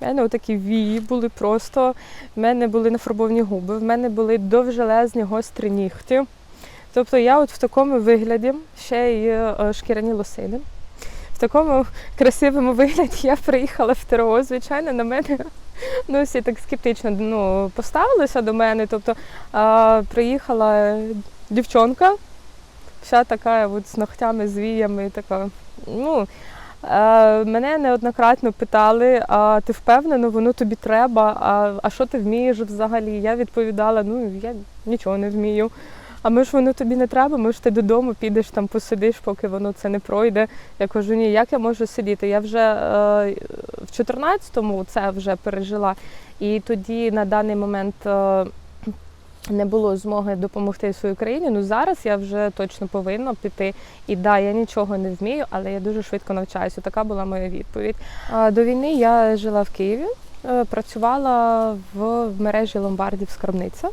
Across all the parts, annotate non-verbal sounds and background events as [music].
У мене такі вії були просто. В мене були нафарбовані губи, в мене були довжелезні гострі нігті. Тобто я от в такому вигляді, ще й е, шкіряні лосини. В такому красивому вигляді я приїхала в ТРО. Звичайно, на мене [laughs] ну, всі так скептично ну, поставилися до мене. Тобто а, приїхала дівчонка, вся така от, з ногтями, з віями, така. Ну, мене неоднократно питали, а ти впевнена, воно тобі треба, а, а що ти вмієш взагалі? Я відповідала, ну я нічого не вмію. А ми ж воно тобі не треба, ми ж ти додому підеш там посидиш, поки воно це не пройде. Я кажу, ні, як я можу сидіти? Я вже е, в 14-му це вже пережила, і тоді на даний момент е, не було змоги допомогти своїй країні. Ну зараз я вже точно повинна піти. І да, я нічого не вмію, але я дуже швидко навчаюся. Така була моя відповідь. До війни я жила в Києві, е, працювала в мережі ломбардів скарбниця.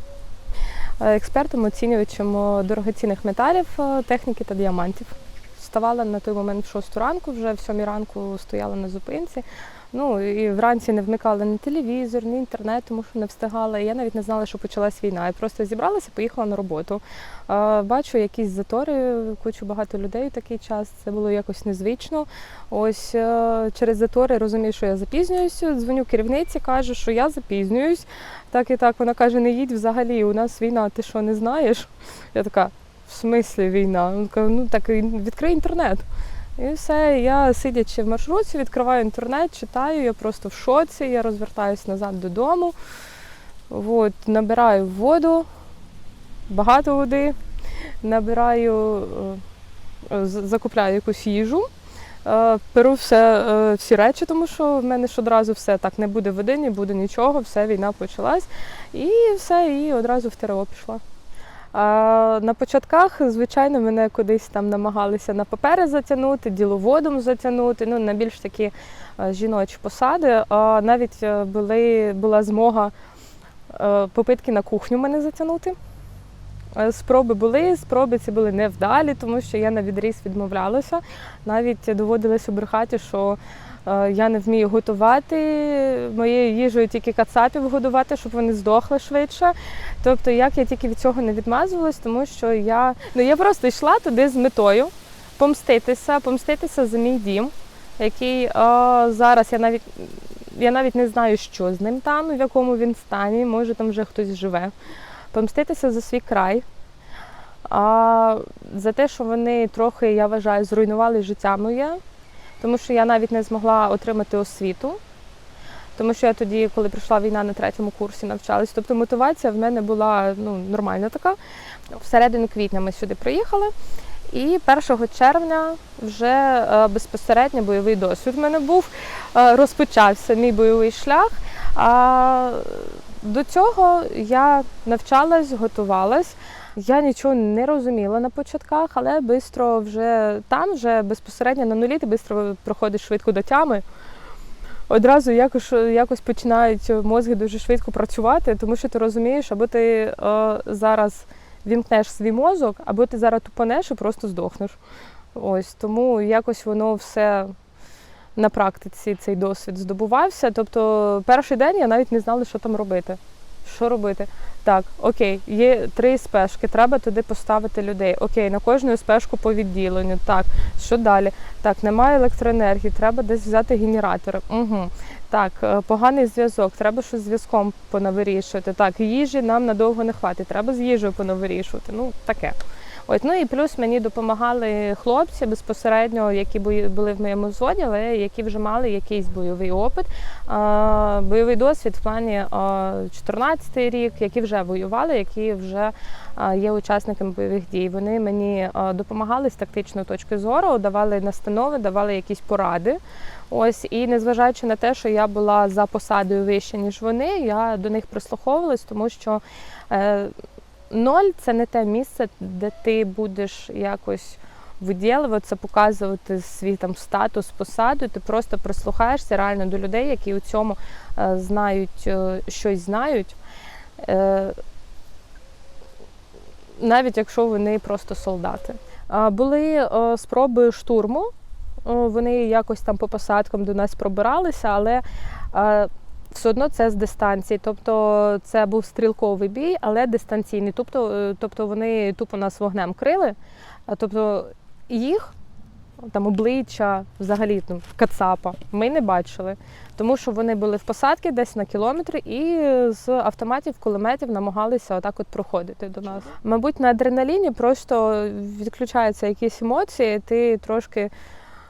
Е, експертом, оцінювачем е, дорогоцінних металів, техніки та діамантів. Вставала на той момент в 6 ранку, вже в 7 ранку стояла на зупинці. Ну і вранці не вмикала ні телевізор, ні інтернет, тому що не встигала. І я навіть не знала, що почалась війна. Я просто зібралася, поїхала на роботу. Бачу якісь затори, кучу багато людей в такий час. Це було якось незвично. Ось е, через затори розумію, що я запізнююся. Дзвоню керівниці, кажу, що я запізнююсь. Так і так. Вона каже: не їдь взагалі, у нас війна, ти що не знаєш? Я така, в смислі війна? Ну так відкрий інтернет. І все, я сидячи в маршрутці, відкриваю інтернет, читаю, я просто в шоці, я розвертаюся назад додому. От, набираю воду, багато води, набираю, е, закупляю якусь їжу, е, беру все, е, всі речі, тому що в мене ж одразу все так не буде води, не буде нічого, все, війна почалась. І все, і одразу в ТРО пішла. На початках, звичайно, мене кудись там намагалися на папери затягнути, діловодом затягнути, ну, на більш такі е, жіночі посади. А навіть е, були, була змога е, попитки на кухню мене затягнути. Е, Спроби були, спроби ці були невдалі, тому що я на відріз відмовлялася. Навіть доводилось обрехати, що е, я не вмію готувати. Моєю їжею тільки кацапів годувати, щоб вони здохли швидше. Тобто, як я тільки від цього не відмазувалась, тому що я ну я просто йшла туди з метою помститися, помститися за мій дім, який е, зараз я навіть я навіть не знаю, що з ним там, в якому він стані, може там вже хтось живе. Помститися за свій край. А за те, що вони трохи, я вважаю, зруйнували життя моє, тому що я навіть не змогла отримати освіту. Тому що я тоді, коли прийшла війна на третьому курсі, навчалась. Тобто мотивація в мене була ну, нормальна така. Всередину квітня ми сюди приїхали. І 1 червня вже е, безпосередньо бойовий досвід в мене був. Е, розпочався мій бойовий шлях. До цього я навчалась, готувалась. Я нічого не розуміла на початках, але швидко вже там, вже безпосередньо на нулі, ти швидко проходиш швидко до тями одразу якось, якось починають мозги дуже швидко працювати, тому що ти розумієш, або ти е, зараз вімкнеш свій мозок, або ти зараз тупанеш і просто здохнеш. Ось тому якось воно все на практиці цей досвід здобувався. Тобто, перший день я навіть не знала, що там робити. Що робити? Так, окей, є три спешки, треба туди поставити людей. Окей, на кожну спешку по відділенню. Так, що далі? Так, немає електроенергії, треба десь взяти генератори. Угу. Так, е, поганий зв'язок, треба щось зв'язком понавирішувати. Так, їжі нам надовго не хватить, треба з їжею понавирішувати. Ну, таке. Ось, ну і плюс мені допомагали хлопці безпосередньо, які були в моєму взводі, але які вже мали якийсь бойовий опит, бойовий досвід в плані 14-й рік, які вже воювали, які вже є учасниками бойових дій. Вони мені допомагали з тактичної точки зору, давали настанови, давали якісь поради. Ось і незважаючи на те, що я була за посадою вище, ніж вони, я до них прислуховувалась, тому що е, ноль це не те місце, де ти будеш якось виділюватися, показувати свій там статус, посаду. Ти просто прислухаєшся реально до людей, які у цьому е, знають е, щось знають. Е, навіть якщо вони просто солдати. Були е, спроби штурму. Вони якось там по посадкам до нас пробиралися, але е, все одно це з дистанції. Тобто це був стрілковий бій, але дистанційний. Тобто, е, тобто вони тупо нас вогнем крили. Тобто їх там обличчя, взагалі там кацапа, ми не бачили, тому що вони були в посадці десь на кілометр і з автоматів, кулеметів намагалися отак от проходити до нас. Мабуть, на адреналіні просто відключаються якісь емоції, ти трошки,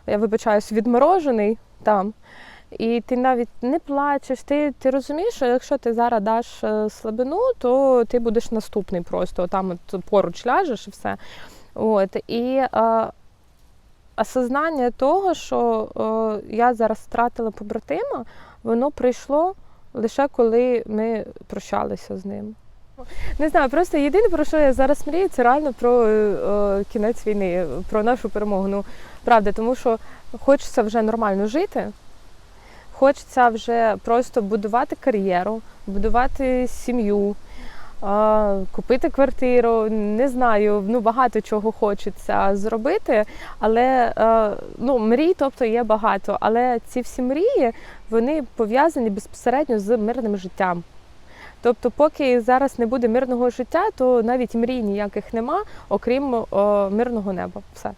я вибачаюсь, відморожений там. І ти навіть не плачеш, ти, ти розумієш, що якщо ти зараз даш е, слабину, то ти будеш наступний просто. Там от поруч ляжеш і все. От. І е, осознання того, що е, я зараз втратила побратима, воно прийшло лише коли ми прощалися з ним. Не знаю, просто єдине, про що я зараз мрію, це реально про е, кінець війни, про нашу перемогу. Ну, правда, тому що хочеться вже нормально жити. Хочеться вже просто будувати кар'єру, будувати сім'ю, купити квартиру. Не знаю, ну багато чого хочеться зробити, але ну, мрій, тобто є багато. Але ці всі мрії вони пов'язані безпосередньо з мирним життям. Тобто, поки зараз не буде мирного життя, то навіть мрій ніяких нема, окрім е, мирного неба. Все.